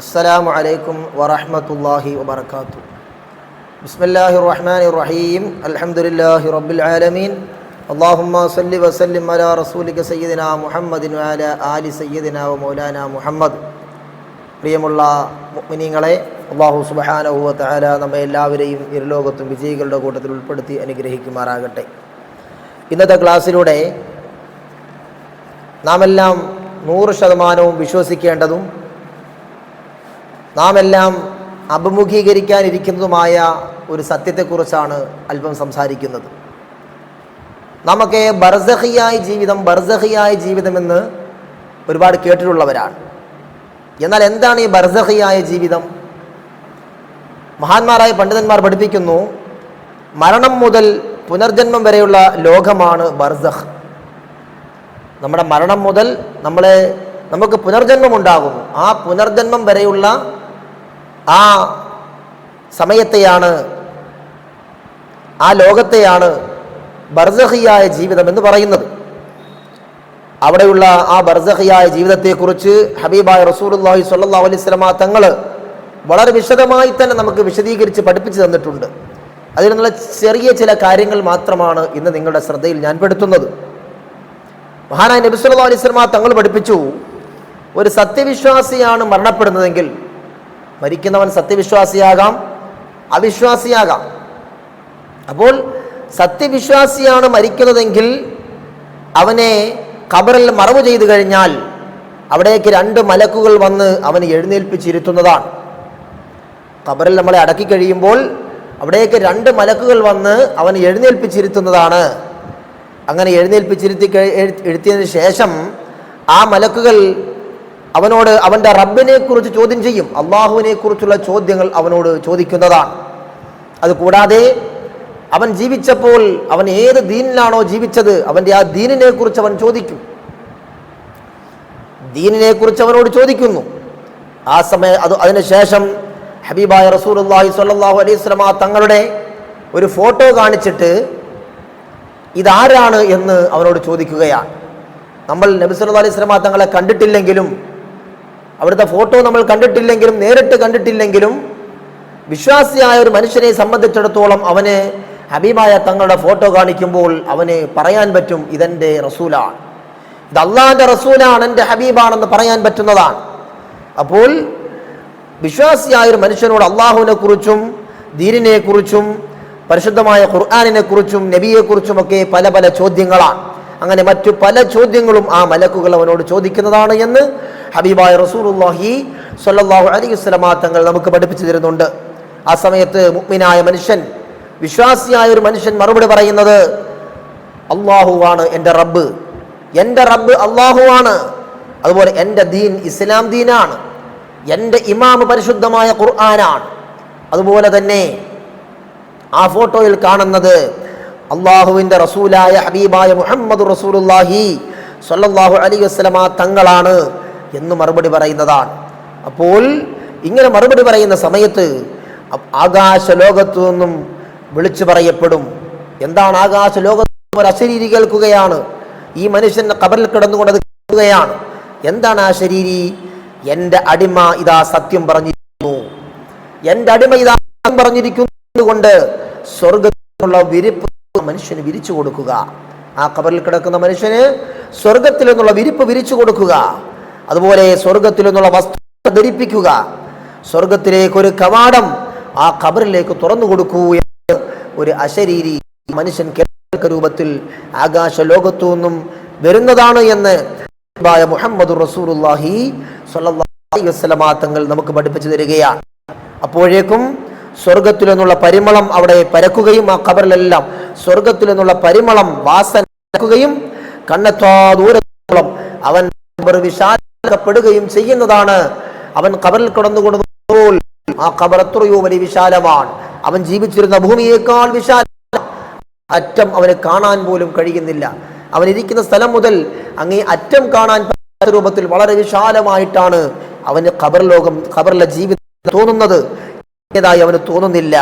അസ്സലാമു അലൈക്കും വറഹമത്തല്ലാഹി വബർക്കാത്തു ബിസ്മില്ലാഹി റഹ്മാൻ റഹീം അലഹമുല്ലാഹി റബ്ബിൽ ആലമീൻ. അള്ളാഹുമ്മ സല്ലി വസല്ലിം അല റസൂലിക സയ്യിദിന മുഹമ്മദിൻ അല ആലി സയ്യിദിന മൗലാന മുഹമ്മദ്. പ്രിയമുള്ള മിനിങ്ങളെ അള്ളാഹു സുബഹാനഹുവ തആല നമ്മെ എല്ലാവരെയും ഇരുലോകത്തും വിജയികളുടെ കൂട്ടത്തിൽ ഉൾപ്പെടുത്തി അനുഗ്രഹിക്കുമാറാകട്ടെ. ഇന്നത്തെ ക്ലാസ്സിലൂടെ നാമെല്ലാം നൂറ് ശതമാനവും വിശ്വസിക്കേണ്ടതും നാം എല്ലാം അഭിമുഖീകരിക്കാനിരിക്കുന്നതുമായ ഒരു സത്യത്തെക്കുറിച്ചാണ് അല്പം സംസാരിക്കുന്നത്. നമുക്ക് ബർസഹിയായ ജീവിതം ബർസഹിയായ ജീവിതമെന്ന് ഒരുപാട് കേട്ടിട്ടുള്ളവരാണ്. എന്നാൽ എന്താണ് ഈ ബർസഹിയായ ജീവിതം? മഹാന്മാരായ പണ്ഡിതന്മാർ പഠിപ്പിക്കുന്നു മരണം മുതൽ പുനർജന്മം വരെയുള്ള ലോകമാണ് ബർസഹ്. നമ്മുടെ മരണം മുതൽ നമ്മളെ നമുക്ക് പുനർജന്മം ഉണ്ടാകുന്നു ആ പുനർജന്മം വരെയുള്ള ആ സമയത്തെയാണ് ആ ലോകത്തെയാണ് ബർസഹിയായ ജീവിതം എന്ന് പറയുന്നത്. അവിടെയുള്ള ആ ബർസഹിയായ ജീവിതത്തെക്കുറിച്ച് ഹബീബായ സല്ലാ അലൈഹി വസല്ലമ തങ്ങൾ വളരെ വിശദമായി തന്നെ നമുക്ക് വിശദീകരിച്ച് പഠിപ്പിച്ചു തന്നിട്ടുണ്ട്. അതിൽ നിന്നുള്ള ചെറിയ ചില കാര്യങ്ങൾ മാത്രമാണ് ഇന്ന് നിങ്ങളുടെ ശ്രദ്ധയിൽ ഞാൻ പെടുത്തുന്നത്. മഹാനായ നബിസ്വല്ലാ വസല്ലമ തങ്ങൾ പഠിപ്പിച്ചു ഒരു സത്യവിശ്വാസിയാണ് മരണപ്പെടുന്നതെങ്കിൽ മരിക്കുന്നവൻ സത്യവിശ്വാസിയാകാം അവിശ്വാസിയാകാം. അപ്പോൾ സത്യവിശ്വാസിയാണ് മരിക്കുന്നതെങ്കിൽ അവനെ ഖബറിൽ മറവ് ചെയ്തു കഴിഞ്ഞാൽ അവിടേക്ക് രണ്ട് മലക്കുകൾ വന്ന് അവന് എഴുന്നേൽപ്പിച്ചിരുത്തുന്നതാണ്. ഖബറിൽ നമ്മളെ അടക്കി കഴിയുമ്പോൾ അവിടേക്ക് രണ്ട് മലക്കുകൾ വന്ന് അവൻ എഴുന്നേൽപ്പിച്ചിരുത്തുന്നതാണ്. അങ്ങനെ എഴുന്നേൽപ്പിച്ചിരുത്തി കഴി- എഴു- ശേഷം ആ മലക്കുകൾ അവനോട് അവന്റെ റബ്ബിനെ കുറിച്ച് ചോദ്യം ചെയ്യും. അള്ളാഹുവിനെ കുറിച്ചുള്ള ചോദ്യങ്ങൾ അവനോട് ചോദിക്കുന്നതാണ്. അതുകൂടാതെ അവൻ ജീവിച്ചപ്പോൾ അവൻ ഏത് ദീനിലാണോ ജീവിച്ചത് അവന്റെ ആ ദീനിനെ കുറിച്ച് അവൻ ചോദിക്കും. ദീനിനെ കുറിച്ച് അവനോട് ചോദിക്കുന്നു. ആ സമയം അത് അതിനുശേഷം ഹബീബായ റസൂലുള്ളാഹി സ്വല്ലല്ലാഹു അലൈഹി സ്വലമ തങ്ങളുടെ ഒരു ഫോട്ടോ കാണിച്ചിട്ട് ഇതാരാണ് എന്ന് അവനോട് ചോദിക്കുകയാണ്. നമ്മൾ നബി അലൈഹി സ്വലമ തങ്ങളെ കണ്ടിട്ടില്ലെങ്കിലും അവിടുത്തെ ഫോട്ടോ നമ്മൾ കണ്ടിട്ടില്ലെങ്കിലും നേരിട്ട് കണ്ടിട്ടില്ലെങ്കിലും വിശ്വാസിയായ ഒരു മനുഷ്യനെ സംബന്ധിച്ചിടത്തോളം അവന് ഹബീബായ തങ്ങളുടെ ഫോട്ടോ കാണിക്കുമ്പോൾ അവന് പറയാൻ പറ്റും ഇതെന്റെ റസൂലാണ്. ഇത് അള്ളാഹിന്റെ റസൂലാണ് എന്റെ ഹബീബാണെന്ന് പറയാൻ പറ്റുന്നതാണ്. അപ്പോൾ വിശ്വാസിയായ ഒരു മനുഷ്യനോട് അള്ളാഹുവിനെ കുറിച്ചും ദീനിനെ കുറിച്ചും പരിശുദ്ധമായ ഖുർആാനിനെ കുറിച്ചും നബിയെ കുറിച്ചുമൊക്കെ പല പല ചോദ്യങ്ങളാണ്. അങ്ങനെ മറ്റു പല ചോദ്യങ്ങളും ആ മലക്കുകൾ അവനോട് ചോദിക്കുന്നതാണ് എന്ന് ഹബീബായ റസൂലുള്ളാഹി സ്വല്ലല്ലാഹു അലൈഹി വസല്ലമ തങ്ങൾ നമുക്ക് പഠിപ്പിച്ചു തരുന്നുണ്ട്. ആ സമയത്ത് മുഗ്മിനായ മനുഷ്യൻ വിശ്വാസിയായ ഒരു മനുഷ്യൻ മറുപടി പറയുന്നത് അള്ളാഹുവാണ് എന്റെ റബ്ബ്. എന്റെ റബ്ബ് അള്ളാഹുവാണ് അതുപോലെ എന്റെ ദീൻ ഇസ്ലാം ദീനാണ്. എന്റെ ഇമാമ് പരിശുദ്ധമായ ഖുർആനാണ്. അതുപോലെ തന്നെ ആ ഫോട്ടോയിൽ കാണുന്നത് അള്ളാഹുവിന്റെ റസൂലായ ഹബീബായ മുഹമ്മദ് റസൂലുല്ലാഹി സല്ലാഹു അലി വസ്ലമ തങ്ങളാണ് എന്ന് മറുപടി പറയുന്നതാണ്. അപ്പോൾ ഇങ്ങനെ മറുപടി പറയുന്ന സമയത്ത് ആകാശ ലോകത്തു നിന്നും വിളിച്ചു പറയപ്പെടും. എന്താണ് ആകാശ ലോകത്ത് ഒരു അശരീരി കേൾക്കുകയാണ്? ഈ മനുഷ്യൻ കബറിൽ കിടന്നുകൊണ്ട് കേൾക്കുകയാണ്. എന്താണ് ആ ശരീരി? എന്റെ അടിമ ഇതാ സത്യം പറഞ്ഞിരിക്കുന്നു. എന്റെ അടിമ ഇതാ പറഞ്ഞിരിക്കുന്നതുകൊണ്ട് പറഞ്ഞിരിക്കുന്നത് കൊണ്ട് സ്വർഗത്തിലുള്ള വിരിപ്പ് മനുഷ്യന് വിരിച്ചു കൊടുക്കുക. ആ കബറിൽ കിടക്കുന്ന മനുഷ്യന് സ്വർഗത്തിൽ നിന്നുള്ള വിരിപ്പ് വിരിച്ചു കൊടുക്കുക. അതുപോലെ സ്വർഗത്തിൽ നിന്നുള്ള വസ്തു ധരിപ്പിക്കുക. സ്വർഗത്തിലേക്ക് ഒരു കവാടം ആ കബറിലേക്ക് തുറന്നു കൊടുക്കൂ എന്ന് ഒരു അശരീരി മനുഷ്യൻ കേൾക്ക രൂപത്തിൽ ആകാശ ലോകത്തു നിന്നും വരുന്നതാണ് എന്ന് മുഹമ്മദ് വസല്ലമ തങ്ങൾ നമുക്ക് പഠിപ്പിച്ചു തരികയാണ്. അപ്പോഴേക്കും സ്വർഗത്തിൽ നിന്നുള്ള പരിമളം അവിടെ പരക്കുകയും ആ കബറിലെല്ലാം സ്വർഗത്തിൽ നിന്നുള്ള പരിമളം വാസന പരക്കുകയും കണ്ണെത്താ ദൂരത്തോളം അവൻ വിശാലപ്പെടുകയും ചെയ്യുന്നതാണ്. അവൻ ഖബറിൽ കിടന്നുകൊണ്ടുപോൾ ആ കബർ എത്രയോ വലിയ വിശാലമാണ്. അവൻ ജീവിച്ചിരുന്ന ഭൂമിയേക്കാൾ വിശാല. അറ്റം അവന് കാണാൻ പോലും കഴിയുന്നില്ല. അവൻ ഇരിക്കുന്ന സ്ഥലം മുതൽ അങ്ങേ അറ്റം കാണാൻ രൂപത്തിൽ വളരെ വിശാലമായിട്ടാണ് അവന് ഖബർ ലോകം ഖബറിലെ ജീവിതം തോന്നുന്നത്. ഏതായി അവന് തോന്നുന്നില്ല.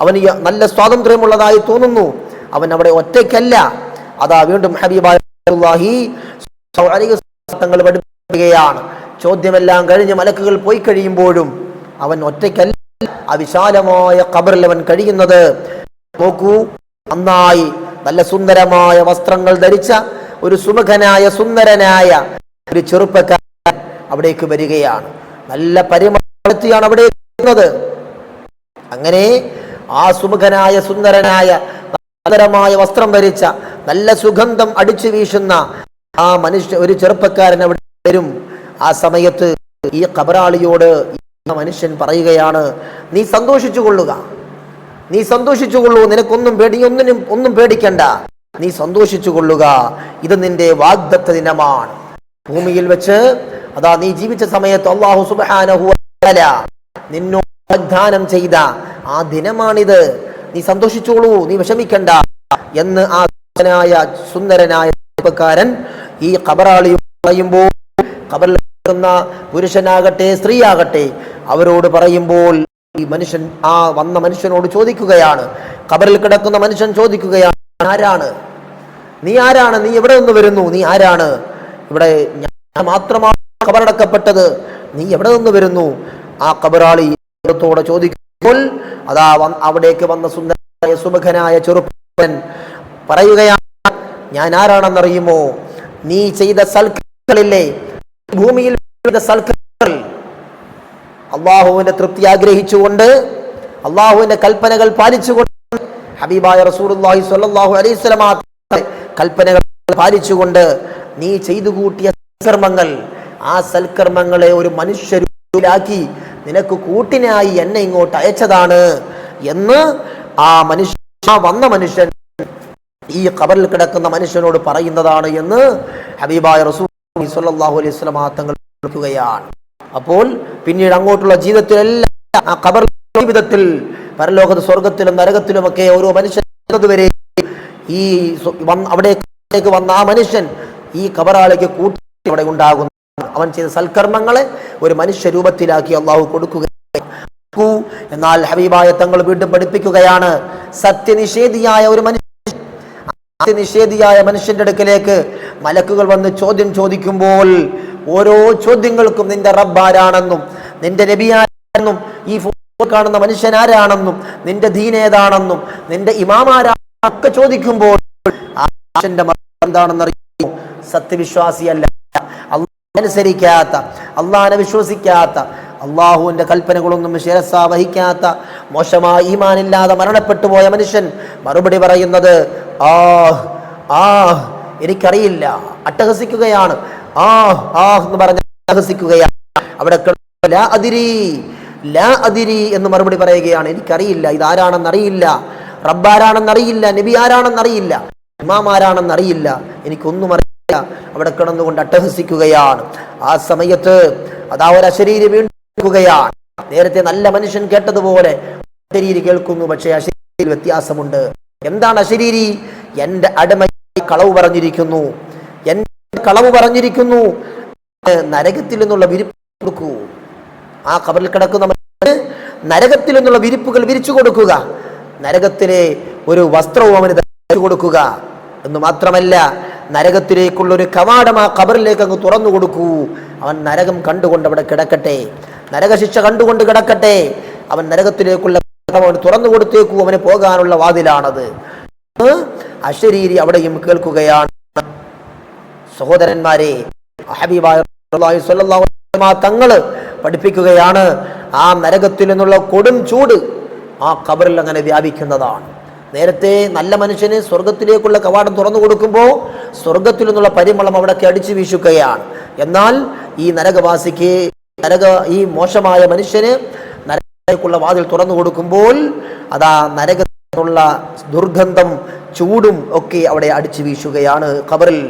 അവന് നല്ല സ്വാതന്ത്ര്യമുള്ളതായി തോന്നുന്നു. അവൻ അവിടെ ഒറ്റയ്ക്കല്ല. അതാ വീണ്ടും ഹബീബായാണ് തങ്ങൾ പഠിപ്പിക്കുകയാണ്. ചോദ്യമെല്ലാം കഴിഞ്ഞ് മലക്കുകൾ പോയി കഴിയുമ്പോഴും അവൻ ഒറ്റയ്ക്കല്ല. അവിശാലമായ കബറിൽ അവൻ കഴിയുന്നത് നോക്കൂ. നന്നായി നല്ല സുന്ദരമായ വസ്ത്രങ്ങൾ ധരിച്ച ഒരു സുമുഖനായ സുന്ദരനായ ഒരു ചെറുപ്പക്കാരൻ അവിടേക്ക് വരികയാണ്. നല്ല പരിമളത്തിയാണ് അവിടെ അങ്ങനെ ആ സുമുഖനായ സുന്ദരനായ സുന്ദരമായ വസ്ത്രം ധരിച്ച നല്ല സുഗന്ധം അടിച്ചു വീശുന്ന ആ മനുഷ്യ ഒരു ചെറുപ്പക്കാരൻ അവിടെ വരും. ആ സമയത്ത് ഈ കബറാളിയോട് മനുഷ്യൻ പറയുകയാണ് നീ സന്തോഷിച്ചു കൊള്ളുക. നീ സന്തോഷിച്ചു കൊള്ളൂ. നിനക്കൊന്നും പേടി ഒന്നിനും ഒന്നും പേടിക്കണ്ട. നീ സന്തോഷിച്ചു കൊള്ളുക. ഇത് നിന്റെ വാഗ്ദത്ത ദിനമാണ്. ഭൂമിയിൽ വെച്ച് അതാ നീ ജീവിച്ച സമയത്ത് അള്ളാഹു സുബാനഹു നിന്നോട് വാഗ്ദാനം ചെയ്ത ആ ദിനമാണിത്. നീ സന്തോഷിച്ചോളൂ നീ വിഷമിക്കണ്ട എന്ന് ആ സുന്ദരനായ ചെറുപ്പക്കാരൻ ഈ ഖബറാളി പറയുമ്പോൾ ഖബറിൽ കിടക്കുന്ന പുരുഷനാകട്ടെ സ്ത്രീയാകട്ടെ അവരോട് പറയുമ്പോൾ ഈ മനുഷ്യൻ ആ വന്ന മനുഷ്യനോട് ചോദിക്കുകയാണ്. ഖബറിൽ കിടക്കുന്ന മനുഷ്യൻ ചോദിക്കുകയാണ് ആരാണ്? നീ ആരാണ്? നീ എവിടെ നിന്ന് വരുന്നു? നീ ആരാണ്? ഇവിടെ ഞാൻ മാത്രമാണ് ഖബറടക്കപ്പെട്ടത്. നീ എവിടെ നിന്ന് വരുന്നു? ആ ഖബറാളി ത്തോടെ ചോദിക്കുമ്പോൾ അതാ അവിടേക്ക് വന്ന സുന്ദരനായ സുമുഖനായ ചെറുപ്പൻ പറയുകയാണ് ഞാൻ ആരാണെന്നറിയുമോ? നീ ചെയ്ത സൽക്കളില്ലേ ഭൂമിയിൽ അള്ളാഹുവിന്റെ തൃപ്തി ആഗ്രഹിച്ചുകൊണ്ട് അള്ളാഹുവിന്റെ കൽപ്പനകൾ പാലിച്ചുകൊണ്ട് ഹബീബായ റസൂലുള്ളാഹി സ്വല്ലല്ലാഹു അലൈഹി വസല്ലമ കൽപ്പനകൾ പാലിച്ചുകൊണ്ട് നീ ചെയ്തു കൂട്ടിയ സൽക്കർമ്മങ്ങൾ ആ സൽക്കർമ്മങ്ങളെ ഒരു മനുഷ്യരാക്കി നിനക്ക് കൂട്ടിനായി എന്നെ ഇങ്ങോട്ട് അയച്ചതാണ് എന്ന് ആ മനുഷ്യ വന്ന മനുഷ്യൻ ഈ കബറിൽ കിടക്കുന്ന മനുഷ്യനോട് പറയുന്നതാണ് എന്ന് ഹബീബായ റസൂൽ സ്വല്ലല്ലാഹു അലൈഹി വസല്ലമ തങ്ങൾ അപ്പോൾ പിന്നീട് അങ്ങോട്ടുള്ള ജീവിതത്തിലെല്ലാം ആ കബർ ജീവിതത്തിൽ പരലോകത്ത് സ്വർഗത്തിലും നരകത്തിലുമൊക്കെ ഓരോ മനുഷ്യൻ വരെ ഈ അവിടേക്ക് വന്ന ആ മനുഷ്യൻ ഈ കബറാളിക്ക് കൂട്ടി അവിടെ ഉണ്ടാകുന്നു. അവൻ ചെയ്ത സൽക്കർമ്മങ്ങളെ ഒരു മനുഷ്യരൂപത്തിലാക്കി അള്ളാഹു കൊടുക്കുക. എന്നാൽ ഹബീബായ തങ്ങൾ വീണ്ടും പഠിപ്പിക്കുകയാണ് സത്യനിഷേധിയായ ഒരു മനുഷ്യ സത്യനിഷേധിയായ മനുഷ്യന്റെ അടുക്കലേക്ക് മലക്കുകൾ വന്ന് ചോദ്യം ചോദിക്കുമ്പോൾ ഓരോ ചോദ്യങ്ങൾക്കും നിന്റെ റബ്ബാരാണെന്നും നിന്റെ നബിയാരെന്നും ഈ ഫോട്ടോ കാണുന്ന മനുഷ്യൻ ആരാണെന്നും നിന്റെ ദീനേതാണെന്നും നിന്റെ ഇമാമാരാണെന്നും ഒക്കെ ചോദിക്കുമ്പോൾ ആ മനുഷ്യന്റെ സത്യവിശ്വാസിയല്ല. അനുസരിക്കാത്ത അള്ളാഹനെ വിശ്വസിക്കാത്ത അള്ളാഹുവിന്റെ കൽപ്പനകളൊന്നും ശിരസ വഹിക്കാത്ത മോശമായ ഈമാനില്ലാതെ മരണപ്പെട്ടു പോയ മനുഷ്യൻ മറുപടി പറയുന്നത് ആഹ് ആഹ് എനിക്കറിയില്ല അട്ടഹസിക്കുകയാണ്. ആഹ് ആഹ് എന്ന് പറഞ്ഞ അട്ടഹസിക്കുകയാണ്. അവിടെ ലാ അതിരി ലാ അതിരി എന്ന് മറുപടി പറയുകയാണ്. എനിക്കറിയില്ല ഇതാരാണെന്നറിയില്ല റബ്ബാരാണെന്നറിയില്ല നബി ആരാണെന്നറിയില്ല ഇമാമാരാണെന്നറിയില്ല എനിക്കൊന്നും അറിയില്ല. അവിടെ കിടന്നുകൊണ്ട് അട്ടഹസിക്കുകയാണ്. ആ സമയത്ത് അതാ ഒരു അശരീരി വീണ്ടുകയാണ് നേരത്തെ നല്ല മനുഷ്യൻ കേട്ടതുപോലെ അശരീരി കേൾക്കുന്നു പക്ഷേ അശരീരിയിൽ വ്യത്യാസമുണ്ട്. എന്താണ് അശരീരി? എന്റെ അടിമ കളവ് പറഞ്ഞിരിക്കുന്നു. എന്റെ കളവ് പറഞ്ഞിരിക്കുന്നു. നരകത്തിൽ നിന്നുള്ള വിരിപ്പ് കൊടുക്കൂ. ആ കബറിൽ കിടക്കുന്ന നരകത്തിൽ നിന്നുള്ള വിരിപ്പുകൾ വിരിച്ചു കൊടുക്കുക. നരകത്തിലെ ഒരു വസ്ത്രവും അവന് കൊടുക്കുക. എന്ന് മാത്രമല്ല നരകത്തിലേക്കുള്ള ഒരു കവാടം ആ കബറിലേക്ക് അങ്ങ് തുറന്നു കൊടുക്കൂ. അവൻ നരകം കണ്ടുകൊണ്ട് അവിടെ കിടക്കട്ടെ. നരകശിക്ഷ കണ്ടുകൊണ്ട് കിടക്കട്ടെ. അവൻ നരകത്തിലേക്കുള്ള തുറന്നു കൊടുത്തേക്കൂ. അവന് പോകാനുള്ള വാതിലാണത്. അശരീരി അവിടെയും കേൾക്കുകയാണ്. സഹോദരന്മാരെ തങ്ങൾ പഠിപ്പിക്കുകയാണ്. ആ നരകത്തിൽ നിന്നുള്ള കൊടും ചൂട് ആ കബറിൽ അങ്ങനെ വ്യാപിക്കുന്നതാണ്. നേരത്തെ നല്ല മനുഷ്യന് സ്വർഗത്തിലേക്കുള്ള കവാടം തുറന്നു കൊടുക്കുമ്പോൾ സ്വർഗത്തിൽ നിന്നുള്ള പരിമളം അവിടേക്ക് അടിച്ചു വീശുകയാണ്. എന്നാൽ ഈ നരകവാസിക്ക് നരക ഈ മോശമായ മനുഷ്യന് നരകത്തിലേക്കുള്ള വാതിൽ തുറന്നു കൊടുക്കുമ്പോൾ അതാ നരകത്തിനുള്ള ദുർഗന്ധം ചൂടും ഒക്കെ അവിടെ അടിച്ചു വീശുകയാണ്. ഖബറിൽ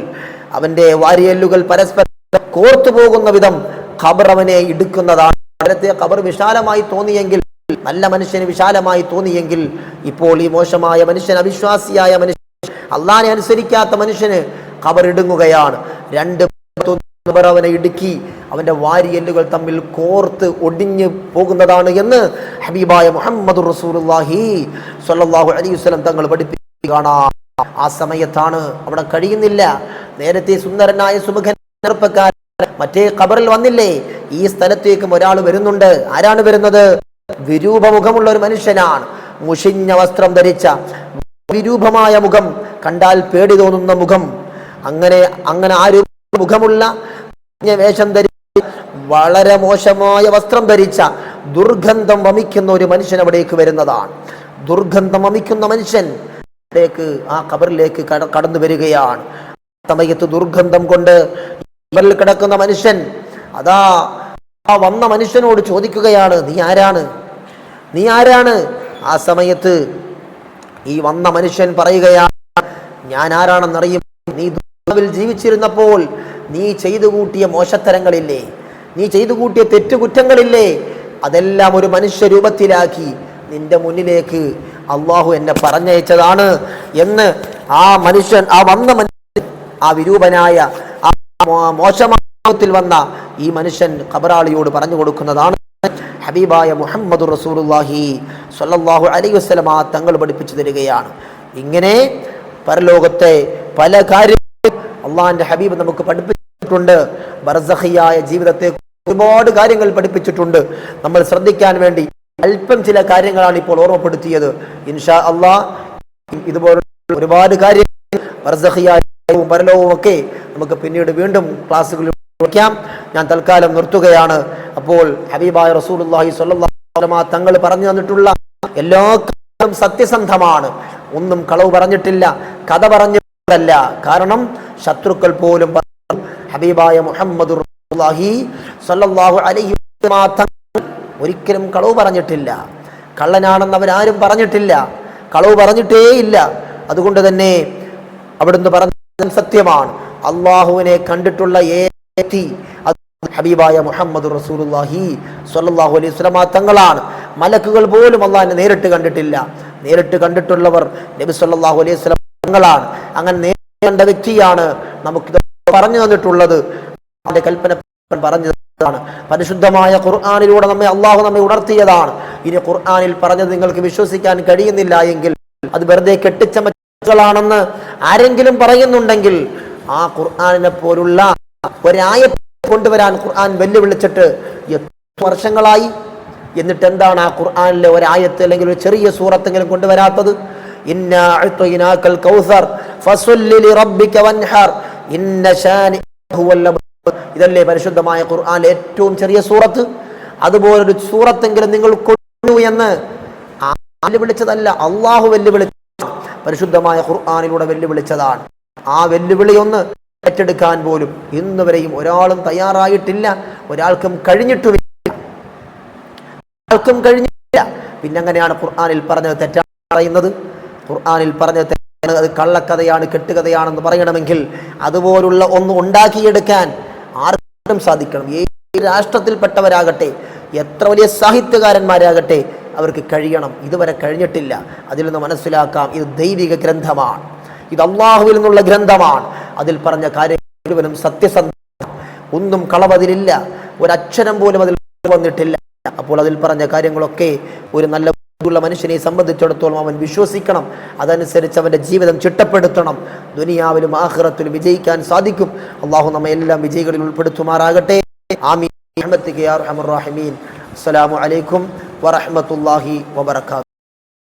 അവന്റെ വാരിയല്ലുകൾ പരസ്പരം കോർത്തു പോകുന്ന വിധം ഖബർ അവനെ ഇടുക്കുന്നതാണ്. നേരത്തെ ഖബർ വിശാലമായി തോന്നിയെങ്കിൽ നല്ല മനുഷ്യന് വിശാലമായി തോന്നിയെങ്കിൽ ഇപ്പോൾ ഈ മോശമായ മനുഷ്യൻ അവിശ്വാസിയായ മനുഷ്യൻ അള്ളാനെ അനുസരിക്കാത്ത മനുഷ്യന് കബറിടുങ്ങുകയാണ്. രണ്ട് അവനെ ഇടുക്കി. അവന്റെ വാരിയെല്ലുകൾ തമ്മിൽ കോർത്ത് ഒടിഞ്ഞു പോകുന്നതാണ് എന്ന് ഹബീബായ മുഹമ്മദ് റസൂലുള്ളാഹി സ്വല്ലല്ലാഹു അലൈഹി തങ്ങൾ പഠിപ്പിച്ചു കാണാം ആ സമയത്താണ് അവിടെ കഴിയുന്നില്ല. നേരത്തെ സുന്ദരനായ സുമുഖൻ ചെറുപ്പക്കാരൻ മറ്റേ ഖബറിൽ വന്നില്ലേ? ഈ സ്ഥലത്തേക്കും ഒരാൾ വരുന്നുണ്ട്. ആരാണ് വരുന്നത്? വിരൂപമുഖമുള്ള ഒരു മനുഷ്യനാണ്. മുഷിഞ്ഞ വസ്ത്രം ധരിച്ച വിരൂപമായ മുഖം കണ്ടാൽ പേടി തോന്നുന്ന മുഖം. അങ്ങനെ അങ്ങനെ ആ രൂപ മുഖമുള്ള വേഷം ധരിച്ച വളരെ മോശമായ വസ്ത്രം ധരിച്ച ദുർഗന്ധം വമിക്കുന്ന ഒരു മനുഷ്യൻ അവിടേക്ക് വരുന്നതാണ്. ദുർഗന്ധം വമിക്കുന്ന മനുഷ്യൻ അവിടേക്ക് ആ കബറിലേക്ക് കട- കടന്നു വരികയാണ്. സമയത്ത് ദുർഗന്ധം കൊണ്ട് കിടക്കുന്ന മനുഷ്യൻ അതാ ആ വന്ന മനുഷ്യനോട് ചോദിക്കുകയാണ് നീ ആരാണ്? നീ ആരാണ്? ആ സമയത്ത് ഈ വന്ന മനുഷ്യൻ പറയുകയാണ് ഞാൻ ആരാണെന്നറിയും? നീ ദുനിയാവിൽ ജീവിച്ചിരുന്നപ്പോൾ നീ ചെയ്തു കൂട്ടിയ മോശത്തരങ്ങളില്ലേ? നീ ചെയ്തു കൂട്ടിയ തെറ്റുകുറ്റങ്ങളില്ലേ? അതെല്ലാം ഒരു മനുഷ്യ രൂപത്തിലാക്കി നിന്റെ മുന്നിലേക്ക് അള്ളാഹു എന്നെ പറഞ്ഞയച്ചതാണ് എന്ന് ആ മനുഷ്യൻ ആ വന്ന മനുഷ്യൻ ആ വിരൂപനായ ആ മോ- മോശമാത്തിൽ വന്ന ഈ മനുഷ്യൻ ഖബറാളിയോട് പറഞ്ഞു കൊടുക്കുന്നതാണ് ഹബീബായ മുഹമ്മദ് റസൂലുള്ളാഹി സ്വല്ലല്ലാഹു അലൈഹി വസ്ലമ തങ്ങൾ പഠിപ്പിച്ചു തരികയാണ്. ഇങ്ങനെ പരലോകത്തെ പല കാര്യങ്ങളും അള്ളാഹിന്റെ ഹബീബ് നമുക്ക് പഠിപ്പിച്ചിട്ടുണ്ട്. ബർസഹിയായ ജീവിതത്തെ ഒരുപാട് കാര്യങ്ങൾ പഠിപ്പിച്ചിട്ടുണ്ട്. നമ്മൾ ശ്രദ്ധിക്കാൻ വേണ്ടി അല്പം ചില കാര്യങ്ങളാണ് ഇപ്പോൾ ഓർമ്മപ്പെടുത്തിയത്. ഇൻഷാ അള്ളാഹ് ഇതുപോലുള്ള ഒരുപാട് കാര്യങ്ങൾ പരലോകവും ഒക്കെ നമുക്ക് പിന്നീട് വീണ്ടും ക്ലാസ്സുകളിൽ വയ്ക്കാം ഞാൻ തൽക്കാലം നിർത്തുകയാണ്. അപ്പോൾ ഹബീബായ റസൂലുള്ളാഹി സ്വല്ലാ തങ്ങൾ പറഞ്ഞു തന്നിട്ടുള്ള എല്ലാ കാര്യങ്ങളും സത്യസന്ധമാണ്. ഒന്നും കളവ് പറഞ്ഞിട്ടില്ല കഥ പറഞ്ഞിട്ടല്ല. കാരണം ശത്രുക്കൾ പോലും ഹബീബായ മുഹമ്മദ് സ്വല്ലല്ലാഹു അലൈഹി തങ്ങൾ ഒരിക്കലും കളവ് പറഞ്ഞിട്ടില്ല. കള്ളനാണെന്ന് അവരാരും പറഞ്ഞിട്ടില്ല. കളവ് പറഞ്ഞിട്ടേ ഇല്ല അതുകൊണ്ട് തന്നെ അവിടുന്ന് പറഞ്ഞ സത്യമാണ്. അള്ളാഹുവിനെ കണ്ടിട്ടുള്ള ഏത്തി അത് ഹബീബായ മുഹമ്മദ് റസൂലുള്ളാഹി സ്വല്ലല്ലാഹു അലൈഹി വസല്ലമ തങ്ങളാണ്. മലക്കുകൾ പോലും അള്ളാഹിനെ നേരിട്ട് കണ്ടിട്ടില്ല. നേരിട്ട് കണ്ടിട്ടുള്ളവർ നബി സ്വല്ലല്ലാഹു അലൈഹി വസല്ലം തങ്ങളാണ്. അങ്ങനെ നേരിട്ട് കണ്ട വ്യക്തിയാണ് നമുക്ക് പറഞ്ഞു തന്നിട്ടുള്ളത്. അതിന്റെ കൽപ്പന പറഞ്ഞു തന്നതാണ്. പരിശുദ്ധമായ ഖുർആാനിലൂടെ നമ്മെ അള്ളാഹു നമ്മെ ഉണർത്തിയതാണ്. ഇനി ഖുർആാനിൽ പറഞ്ഞത് നിങ്ങൾക്ക് വിശ്വസിക്കാൻ കഴിയുന്നില്ല എങ്കിൽ അത് വെറുതെ കെട്ടിച്ചമച്ചകളാണെന്ന് ആരെങ്കിലും പറയുന്നുണ്ടെങ്കിൽ ആ ഖുർആാനിനെ പോലുള്ള ഒരായ കൊണ്ടുവരാൻ ഖുർആൻ വെല്ലുവിളിച്ചിട്ട് എത്ര വർഷങ്ങളായി? എന്നിട്ട് എന്താണ് ആ ഖുർആനിലെ ഒരായത്ത് അല്ലെങ്കിൽ ഒരു ചെറിയ സൂറത്തെങ്കിലും കൊണ്ടുവരാത്തത്. ഇതല്ലേ പരിശുദ്ധമായ ഖുർആൻ ഏറ്റവും ചെറിയ സൂറത്ത്? അതുപോലൊരു സൂറത്തെങ്കിലും നിങ്ങൾ കൊണ്ടു എന്ന് വെല്ലുവിളിച്ചതല്ല അള്ളാഹു വെല്ലുവിളിച്ച പരിശുദ്ധമായ ഖുർആാനിലൂടെ വെല്ലുവിളിച്ചതാണ്. ആ വെല്ലുവിളി ഒന്ന് ഏറ്റെടുക്കാൻ പോലും ഇന്ന് വരെയും ഒരാളും തയ്യാറായിട്ടില്ല. ഒരാൾക്കും കഴിഞ്ഞിട്ടുമില്ല. കഴിഞ്ഞിട്ടില്ല. കഴിഞ്ഞില്ല പിന്നെ അങ്ങനെയാണ് ഖുർആാനിൽ പറഞ്ഞത് തെറ്റാണ് പറയുന്നത്. ഖുർആാനിൽ പറഞ്ഞത് തെറ്റാണ്. അത് കള്ളക്കഥയാണ് കെട്ടുകഥയാണെന്ന് പറയണമെങ്കിൽ അതുപോലുള്ള ഒന്ന് ഉണ്ടാക്കിയെടുക്കാൻ ആർക്കും സാധിക്കണം. ഏത് രാഷ്ട്രത്തിൽപ്പെട്ടവരാകട്ടെ എത്ര വലിയ സാഹിത്യകാരന്മാരാകട്ടെ അവർക്ക് കഴിയണം. ഇതുവരെ കഴിഞ്ഞിട്ടില്ല. അതിൽ നിന്ന് മനസ്സിലാക്കാം. ഇത് ദൈവിക ഗ്രന്ഥമാണ്. ഇത് അള്ളാഹുവിൽ നിന്നുള്ള ഗ്രന്ഥമാണ്. അതിൽ പറഞ്ഞ കാര്യം മുഴുവനും സത്യസന്ധ ഒന്നും കളവതിലില്ല. ഒരക്ഷരം പോലും അതിൽ വന്നിട്ടില്ല. അപ്പോൾ അതിൽ പറഞ്ഞ കാര്യങ്ങളൊക്കെ ഒരു നല്ല ഉള്ള മനുഷ്യനെ സംബന്ധിച്ചിടത്തോളം അവൻ വിശ്വസിക്കണം. അതനുസരിച്ച് അവന്റെ ജീവിതം ചിട്ടപ്പെടുത്തണം. ദുനിയാവിലും ആഹ്റത്തിലും വിജയിക്കാൻ സാധിക്കും. അള്ളാഹു നമ്മെ എല്ലാം വിജയികളിൽ ഉൾപ്പെടുത്തുമാറാകട്ടെ. ആമീൻ. അസ്സലാമു അലൈക്കും വബറകാതുഹു